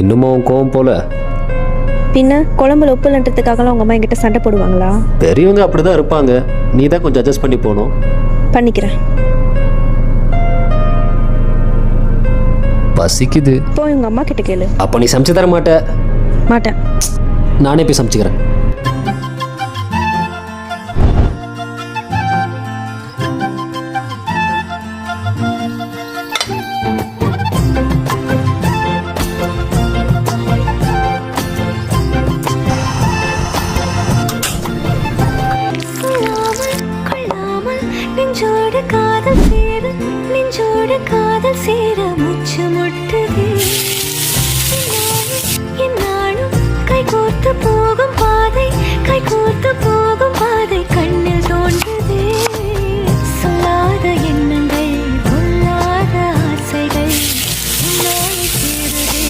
இன்னுமா உன் கோவம் போல. பின்ன குழம்புல உப்பு இல்லன்றதுக்காகலாம் உங்கள் அம்மா என்கிட்ட சண்டை போடுவாங்களா? பெரியவங்க அப்படிதான் இருப்பாங்க. நீ தான் கொஞ்சம் அட்ஜஸ்ட் பண்ணி போகணும் பண்ணிக்கிறேன். பசிக்குது. போய் உங்கள் அம்மா கிட்ட கேளு. அப்போ நீ சமைச்சு தர மாட்ட மாட்டேன். நானே போய் சமைச்சுக்கிறேன். நெஞ்சோடு காதல் சேர நெஞ்சோடு காதல் சேர முச்சு முட்டுதே என் நாளும் கை கோர்த்து போகும் பா